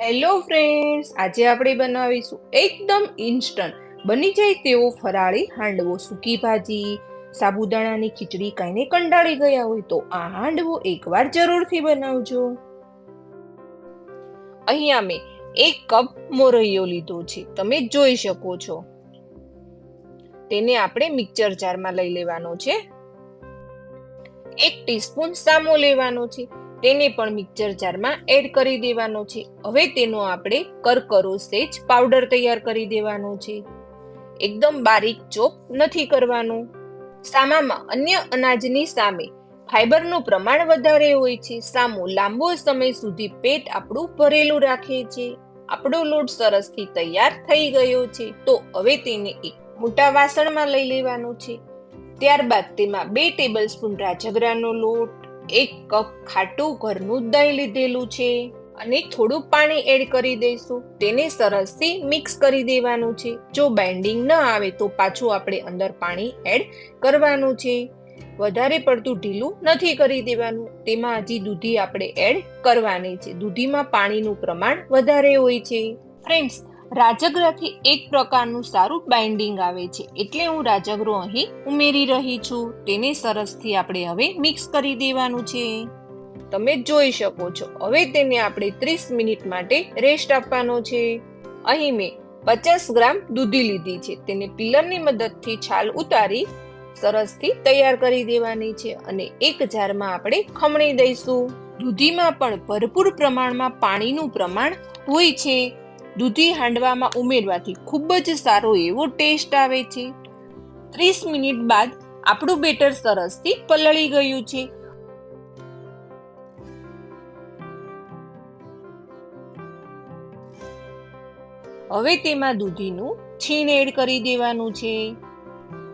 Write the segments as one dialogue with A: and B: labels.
A: Hello friends આજે આપણે બનાવીશું એકદમ ઇન્સ્ટન્ટ બની જાય તેવો ફરાળી હાંડવો. સૂકી ભાજી, સાબુદાણાની ખીચડી કાંઈને કંટાળી ગયા હોય તો આ હાંડવો એકવાર જરૂરથી બનાવજો. અહીંયા મેં એક કપ મોરૈયો લીધો છે. તમે જોઈ શકો છો. તેને આપણે મિક્સર જારમાં લઈ લેવાનો છે. એક ટીસ્પૂન સામો લેવાનો છે. તેને પણ મિક્સર જારમાં એડ કરી દેવાનો છે. હવે તેનો આપણે કરકરો સેજ પાવડર તૈયાર કરી દેવાનો છે. એકદમ બારીક ચોપ નથી કરવાનું. સામામાં અન્ય અનાજની સામે ફાઈબરનું પ્રમાણ વધારે હોય છે. સામો લાંબો સમય સુધી પેટ આપણું ભરેલું રાખે છે. આપણો લોટ સરસથી તૈયાર થઈ ગયો છે. તો હવે તેને એક મોટા વાસણમાં લઈ લેવાનું છે. ત્યારબાદ તેમાં બે ટેબલ સ્પૂન રાજગરાનો લોટ એક કપ ખાટું ઘરનું દહીં લીધેલું છે અને થોડું પાણી એડ કરી દઈશું. તેને સરસથી મિક્સ કરી દેવાનું છે. જો બેન્ડિંગ ન આવે તો પાછું આપણે અંદર પાણી એડ કરવાનું છે. વધારે પડતું ઢીલું નથી કરી દેવાનું. તેમાં હજી દૂધી આપણે એડ કરવાની છે. દૂધીમાં પાણીનું પ્રમાણ વધારે હોય છે. ફ્રેન્ડ્સ રાજગરાથી એક પ્રકારનું સારું બાઇન્ડિંગ આવે છે. એટલે હું રાજગરો અહીં ઉમેરી રહી છું. તેને સરસથી આપણે હવે મિક્સ કરી દેવાનું છે. તમે જોઈ શકો છો. હવે તેને આપણે ત્રીસ મિનિટ માટે રેસ્ટ આપવાનો છે. અહીં મેં પચાસ ગ્રામ દૂધી લીધી છે. તેને પિલરની મદદથી છાલ ઉતારી સરસથી તૈયાર કરી દેવાની છે અને એક જારમાં આપણે ખમણી દઈશું. દૂધીમાં પણ ભરપૂર પ્રમાણમાં પાણીનું પ્રમાણ હોય છે. દૂધી હાંડવામાં ઉમેરવાથી ખૂબ જ સારો એવો ટેસ્ટ આવે છે. ત્રીસ મિનિટ બાદ આપણું બેટર સરસથી પલળી ગયું છે. હવે તેમાં દૂધીનું છીણ એડ કરી દેવાનું છે.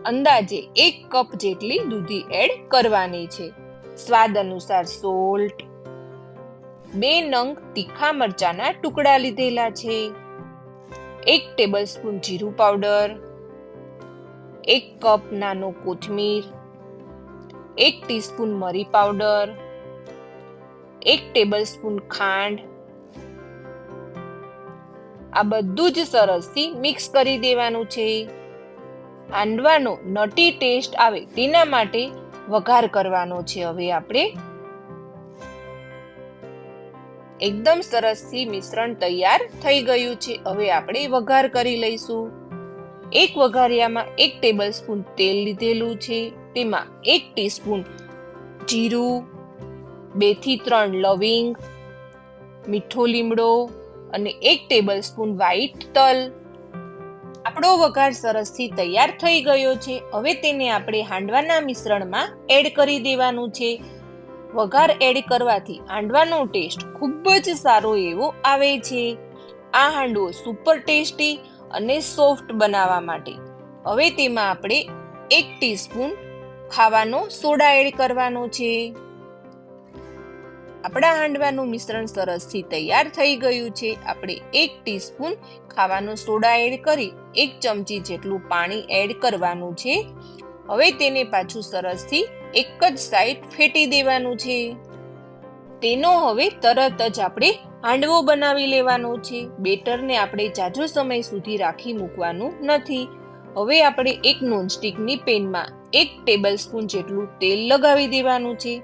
A: અંદાજે એક કપ જેટલી દૂધી એડ કરવાની છે. સ્વાદ અનુસાર સોલ્ટ. બે નંગ તીખા મરચાના ટુકડા લીધેલા છે. એક ટેબલ સ્પૂન જીરું પાવડર એક કપ નાનો કોથમીર, એક ટીસ્પૂન મરી પાવડર એક ટેબલ સ્પૂન ખાંડ. આ બધું જ સરસથી મિક્સ કરી દેવાનું છે. હાંડવાનો નટી ટેસ્ટ આવે તેના માટે વઘાર કરવાનો છે. હવે આપણે એકદમ સરસથી મિશ્રણ તૈયાર થઈ ગયું છે. હવે આપણે વઘાર કરી લઈશું. એક વઘારિયામાં એક ટેબલ સ્પૂન તેલ લીધેલું છે. તેમાં એક ટીસ્પૂન જીરું, બેથી ત્રણ લવિંગ, મીઠો લીમડો અને એક ટેબલ સ્પૂન વ્હાઈટ તલ. આપણો વઘાર સરસથી તૈયાર થઈ ગયો છે. હવે તેને આપણે હાંડવાના મિશ્રણમાં એડ કરી દેવાનું છે. વઘાર એડ કરવાથી હાંડવાનો ટેસ્ટ ખૂબ જ સારો એવો આવે છે. આ હાંડવો સુપર ટેસ્ટી અને સોફ્ટ બનાવવા માટે. હવે તેમાં આપણે એક ટીસ્પૂન ખાવાનો સોડા એડ કરવાનો છે. આપણા હાંડવાનું મિશ્રણ સરસથી તૈયાર થઈ ગયું છે. આપણે એક ટીસ્પૂન ખાવાનો સોડા એડ કરી એક ચમચી જેટલું પાણી એડ કરવાનું છે. હવે તેને પાછું સરસથી એક જ સાઈડ ફેટી દેવાનું છે. તેનો હવે તરત જ આપણે હાંડવો બનાવી લેવાનો છે. બેટરને આપણે જાજો સમય સુધી રાખી મૂકવાનું નથી. હવે આપણે એક નોનસ્ટિકની પેનમાં એક ટેબલ સ્પૂન જેટલું તેલ લગાવી દેવાનું છે.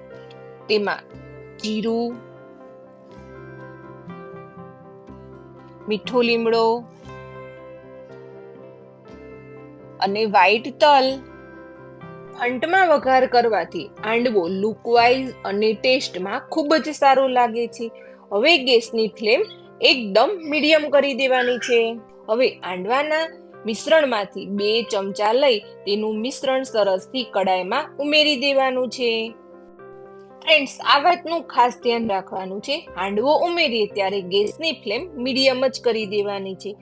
A: તેમાં જીરું, મીઠો લીમડો અને વ્હાઈટ તલ ફંટમાં વઘાર કરવાથી હાંડવો લુકવાઇઝ અને ટેસ્ટમાં ખૂબ જ સારો લાગે છે. હવે ગેસની ફ્લેમ એકદમ મીડિયમ કરી દેવાની છે. હવે હાંડવાના મિશ્રણમાંથી બે ચમચા લઈ તેનું મિશ્રણ સરસથી કડાઈમાં ઉમેરી દેવાનું છે. ફ્રેન્ડ્સ, આ વાતનું ખાસ ધ્યાન રાખવાનું છે. હાંડવો ઉમેરીએ ત્યારે ગેસની ફ્લેમ મીડિયમ જ કરી દેવાની છે.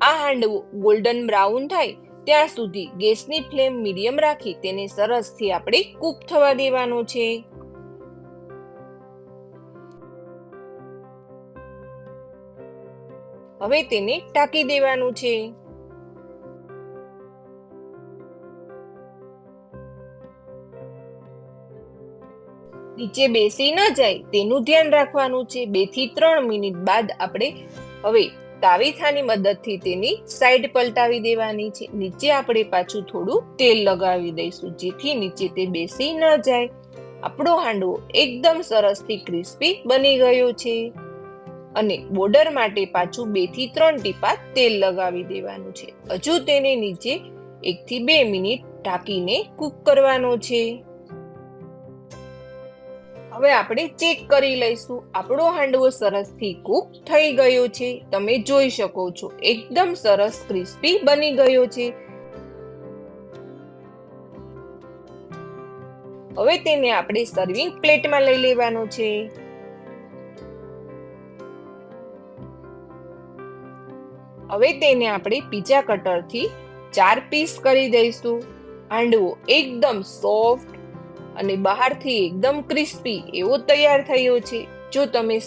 A: આ હાંડવો ગોલ્ડન બ્રાઉન થાય ત્યાં સુધી ગેસની ફ્લેમ મીડિયમ રાખી તેને સરસથી આપણે કૂક થવા દેવાનું છે. હવે તેને ટાંકી દેવાનું છે. નીચે બેસી ન જાય તેનું ધ્યાન રાખવાનું છે. બેથી ત્રણ મિનિટ બાદ આપણે હવે તાવીથાની મદદથી તેની સાઈડ પલટાવી દેવાની છે. નીચે આપણે પાછું થોડું તેલ લગાવી દઈશું, જેથી નીચે તે બેસી ન જાય. આપણો હાંડવો એકદમ સરસથી ક્રિસ્પી બની ગયો છે. અને બોર્ડર માટે પાછું બેથી ત્રણ ટીપા તેલ લગાવી દેવાનું છે. હજુ તેને નીચે એક થી બે મિનિટ ઢાંકીને કૂક કરવાનો છે. હવે આપણે ચેક કરી લઈશું. આપણો હાંડવો સરસથી કૂક થઈ ગયો છે. તમે જોઈ શકો છો, એકદમ સરસ ક્રિસ્પી બની ગયો છે. હવે તેને આપણે સર્વિંગ પ્લેટમાં લઈ લેવાનો છે. હવે તેને આપણે પીઝા કટરથી ચાર પીસ કરી દઈશું. હાંડવો એકદમ સોફ્ટ અને બહારથી એકદમ ક્રિસ્પી એવો તૈયાર થયો છે. જો તમે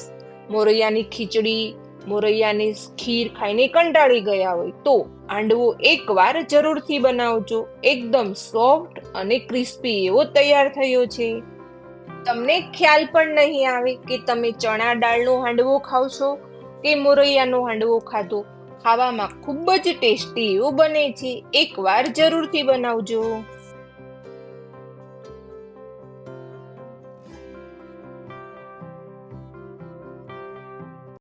A: મોરૈયાની ખીચડી, મોરૈયાની ખીર ખાઈને કંટાળી ગયા હોય તો હાંડવો એકવાર જરૂરથી બનાવજો. એકદમ સોફ્ટ અને ક્રિસ્પી એવો તૈયાર થયો છે. તમને ખ્યાલ પણ નહીં આવે કે તમે ચણા દાળનો હાંડવો ખાવ છો કે મોરૈયાનો હાંડવો ખાધો. ખાવામાં ખૂબ જ ટેસ્ટી એવું બને છે. એકવાર જરૂરથી બનાવજો.